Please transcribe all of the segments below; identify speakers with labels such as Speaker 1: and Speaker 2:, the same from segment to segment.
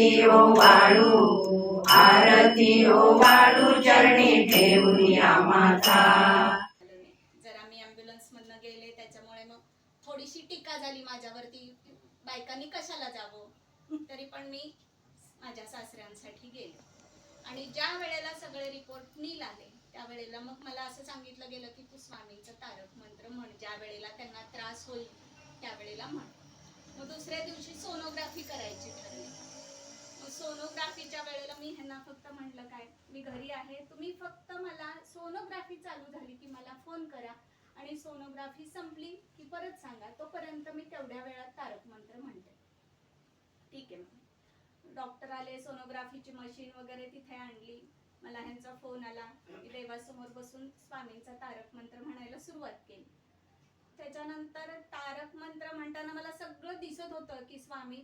Speaker 1: आरती ओ वाळू आरती ओ वाळू चरणी ठेवूया माता.
Speaker 2: जरा मी अँब्युलन्स मधनं गेले त्याच्यामुळे मग थोडीशी टीका झाली माझ्यावरती. बायकांनी कशाला जावं? तरी पण मी माझ्या सासऱ्यांसाठी गेले. आणि ज्या वेळेला सगळे रिपोर्ट नील आले त्यावेळेला मग मला असं सांगितलं गेलं की तू स्वामींचं तारक मंत्र म्हण. ज्या वेळेला त्यांना त्रास होईल त्यावेळेला म्हण. मग दुसऱ्या दिवशी सोनोग्राफी करायची ठरली. सोनोग्राफीच्या वेळेला मी ह्यांना फक्त म्हटलं काय मी घरी आहे. तुम्ही फक्त मला सोनोग्राफी चालू झाली की मला फोन करा आणि सोनोग्राफी संपली की परत सांगा. तोपर्यंत मी तेवढ्या वेळात तारक मंत्र म्हणते. ठीक आहे मग डॉक्टर आले सोनोग्राफीची मशीन वगैरे तिथे आणली. मला ह्यांचा फोन आला मी देवासमोर बसून स्वामींचा तारक मंत्र म्हणायला सुरुवात केली. त्याच्यानंतर तारक मंत्र म्हणताना मला सगळं दिसत होतं की स्वामी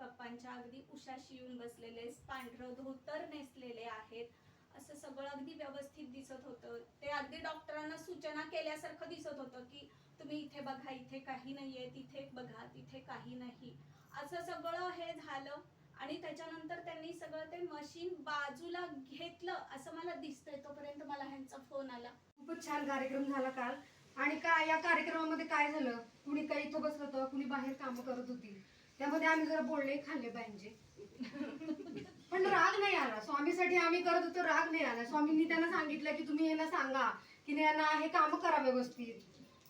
Speaker 2: पप्पांच्या अगदी उशाशी येऊन बसलेले पांढरं धोतर नेसलेले आहेत. असं सगळं अगदी व्यवस्थित दिसत होतं. ते अगदी डॉक्टरांना सूचना केल्यासारखं दिसत होतं की तुम्ही इथे बघा इथे काही नाहीये तिथे बघा तिथे काही नाही. असं सगळं हे झालं आणि त्याच्यानंतर त्यांनी सगळं ते मशीन बाजूला घेतलं असं मला दिसतंय. तोपर्यंत मला ह्यांचा फोन आला.
Speaker 3: खूपच छान कार्यक्रम झाला काल. आणि काय या कार्यक्रमामध्ये काय झालं? कुणी काही इथं बसलं होतं कुणी बाहेर कामं करत होती. त्यामध्ये आम्ही जरा बोलणे खाल्ले पाहिजे. पण राग नाही आला. स्वामीसाठी आम्ही करत होतो राग नाही आला. स्वामींनी त्यांना सांगितलं की तुम्ही यांना सांगा की यांना हे काम करा व्यवस्थित.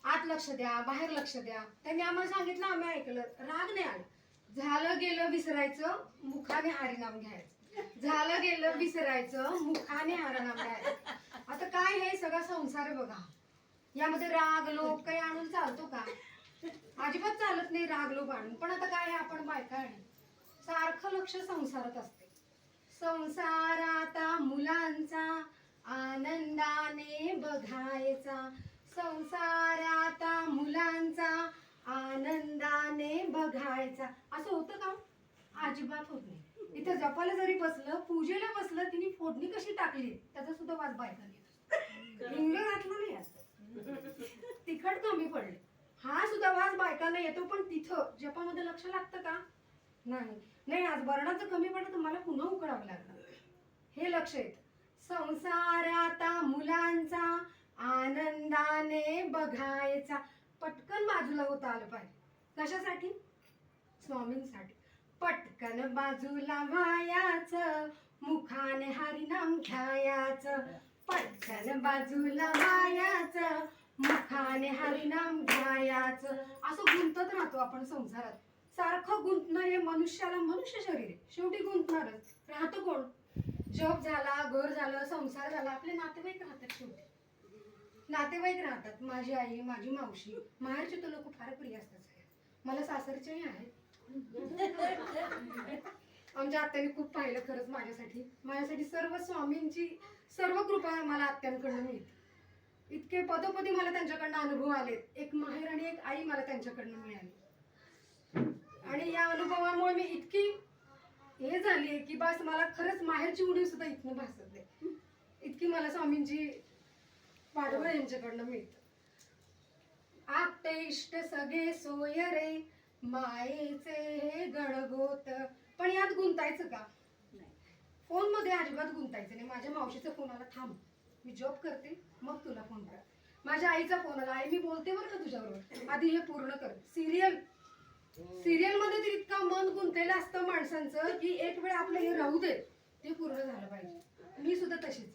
Speaker 3: आत लक्ष द्या बाहेर लक्ष द्या. त्यांनी आम्हाला सांगितलं आम्ही ऐकलं. राग नाही आला. झालं गेलं विसरायचं मुखाने हरिनाम घ्यायचं. झालं गेलं विसरायचं मुखाने हरिनाम घ्यायचं. आता काय हे सगळा संसार आहे बघा. यामध्ये राग लोक काही आणून चालतो का? अजिबात चालत नाही राग लोभ आणून पण आता काय आहे आपण बायका आहे सारखं लक्ष संसारात असते. संसाराता मुलांचा आनंदाने बघायचा. संसाराता मुलांचा आनंदाने बघायचा. असं होतं का? अजिबात होत नाही. इथं जपाला जरी बसलं पूजेला बसलं तिने फोडणी कशी टाकली त्याचा सुद्धा वाद बायका हिंग घातलं नाही तिखट कमी पडले. हा सुद्धा वास बायकांना येतो पण तिथं जपामध्ये लक्ष लागतं का? नाही. नाही आज वर्णाचं कमी पडलं तुम्हाला मला पुन्हा उकळावं लागणार. हे लक्ष येत. संसाराता मुलांचा आनंदाने बघायचा. पटकन बाजूला होता आलं पाहिजे. कशासाठी? स्वामींसाठी. पटकन बाजूला व्हायाचं मुखाने हरिनाम घ्यायाचं. पटकन बाजूला व्हायाचं मुखाने हरिनाम घ्यायाच. असं गुंतत राहतो आपण संसारात. सारखं गुंतणं हे मनुष्याला मनुष्य शरीर आहे. शेवटी गुंतणारच. राहतो कोण? जॉब झाला घर झालं संसार झाला. आपले नातेवाईक राहतात शेवटी. नातेवाईक राहतात. माझी आई माझी मावशी. माहेरचे तर लोक फार प्रिय असतात मला सासरचेही आहेत. आमच्या आत्याने खूप पाहिलं खरंच माझ्यासाठी. माझ्यासाठी सर्व स्वामींची सर्व कृपा मला आत्यांकडून मिळते. इतके पदोपदी मला त्यांच्याकडनं अनुभव आलेत. एक माहेर आणि एक आई मला त्यांच्याकडनं मिळाली. आणि या अनुभवामुळे मी इतकी हे झाली आहे की बस मला खरंच माहेरची उडी सुद्धा इथनं भासत नाही. इतकी मला स्वामींची पाठबळ यांच्याकडनं मिळत. आपटे इष्ट सगळे सोय रे मायेचे हे गणगोत. पण यात गुंतायचं का? फोनमध्ये अजिबात गुंतायचं नाही. माझ्या मावशीचा फोन आला थांब. मी जॉब करते मग तुला फोन करा. माझ्या आईचा फोन आला. आई मी बोलते बरं का तुझ्याबरोबर? आधी हे पूर्ण कर. सिरियल सिरियलमध्ये तर इतका मन गुंतलेलं असतं माणसांचं की एक वेळ आपलं हे राहू दे. ते पूर्ण झालं पाहिजे. मी सुद्धा तशीच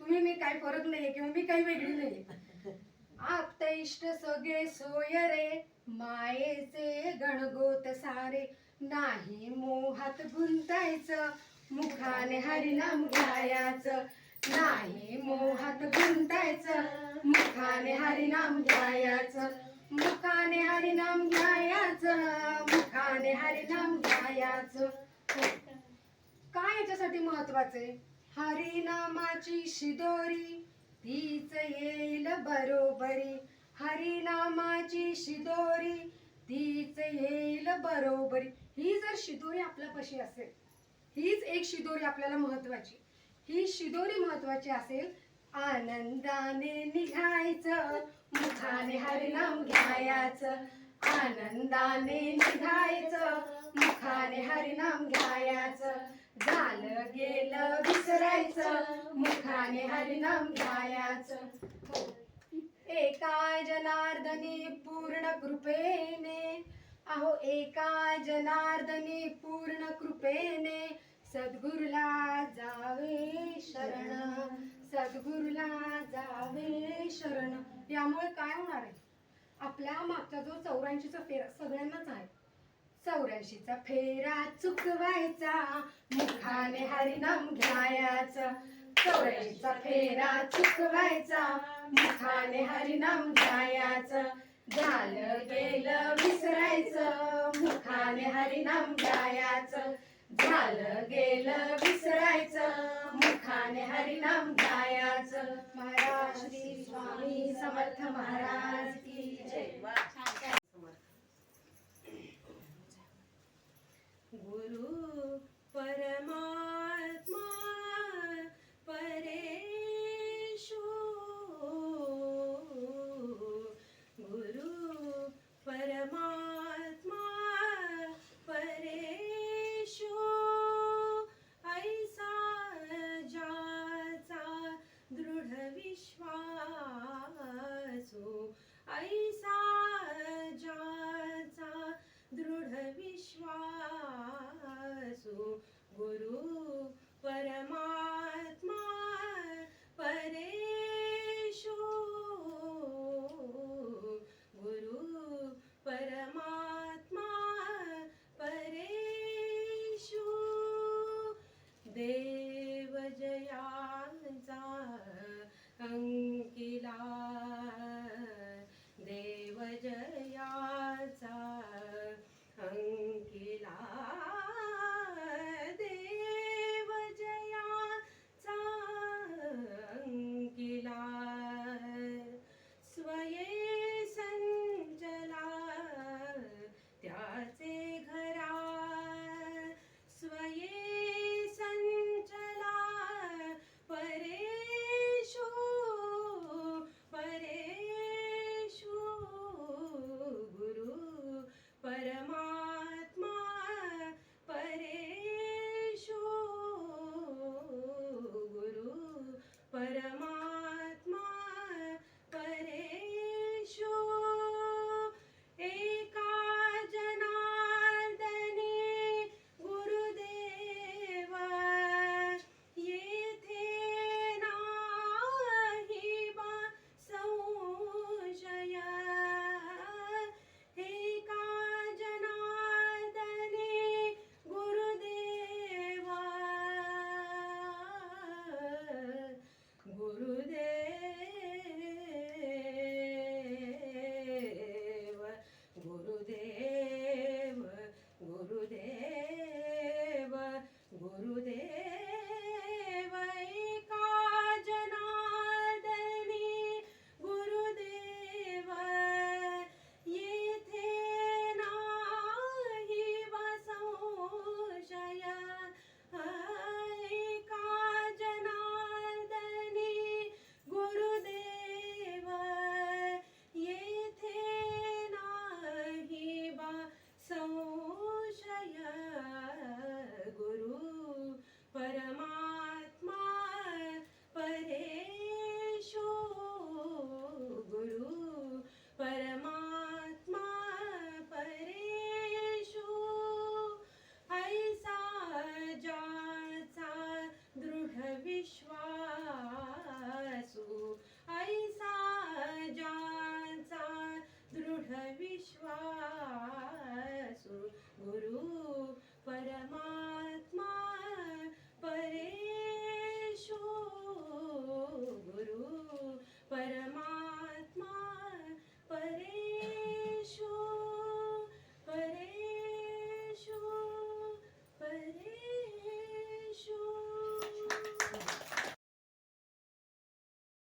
Speaker 3: तुम्ही मी काही फरक नाहीये किंवा मी काही वेगळी नाहीये. आप्त इष्ट सगळे सोय रे. मायेचे गणगोत सारे. नाही मोहात गुंतायचं. मुखाने हरिनाम घ्यायाचं नाही मोहात गुंतायचं मुखाने हरिनाम घ्यायचं मुखाने हरिनाम घ्यायचं मुखाने हरिनाम घ्यायचं. काय याच्यासाठी महत्वाचं आहे? हरिनामाची शिदोरी तीच येईल बरोबरी. हरिनामाची शिदोरी तीच येईल बरोबरी. ही जर शिदोरी आपल्यापाशी असेल हीच एक शिदोरी आपल्याला महत्वाची. ही शिदोरी महत्वाची असेल. आनंदाने निघायचं मुखाने हरिनाम घ्यायचं. आनंदाने निघायचं मुखाने हरिनाम घ्यायचं. झालं गेलं विसरायचं मुखाने हरिनाम घ्यायचं. हो. एका जनार्दनी पूर्ण कृपेने अहो एका जनार्दनी पूर्ण कृपेने सद्गुरुला जावे शरण. सद्गुरुला जावे शरण. यामुळे काय होणार आहे? आपल्या मागचा जो चौऱ्याऐंशीचा फेरा सगळ्यांनाच आहे. चौऱ्याऐंशीचा फेरा चुकवायचा मुखाने हरिनाम घ्यायचा. चौऱ्याऐंशीचा फेरा चुकवायचा मुखाने हरिनाम घ्यायचा. झालं गेलं विसरायचं मुखाने हरिनाम घ्यायचं. झालं गेलं विसरायचं. मुखाने हरिनाम गायाचं. महाराज श्री स्वामी समर्थ महाराज की जय.
Speaker 4: गुरु परमात्मा देव जयाचा अंकिला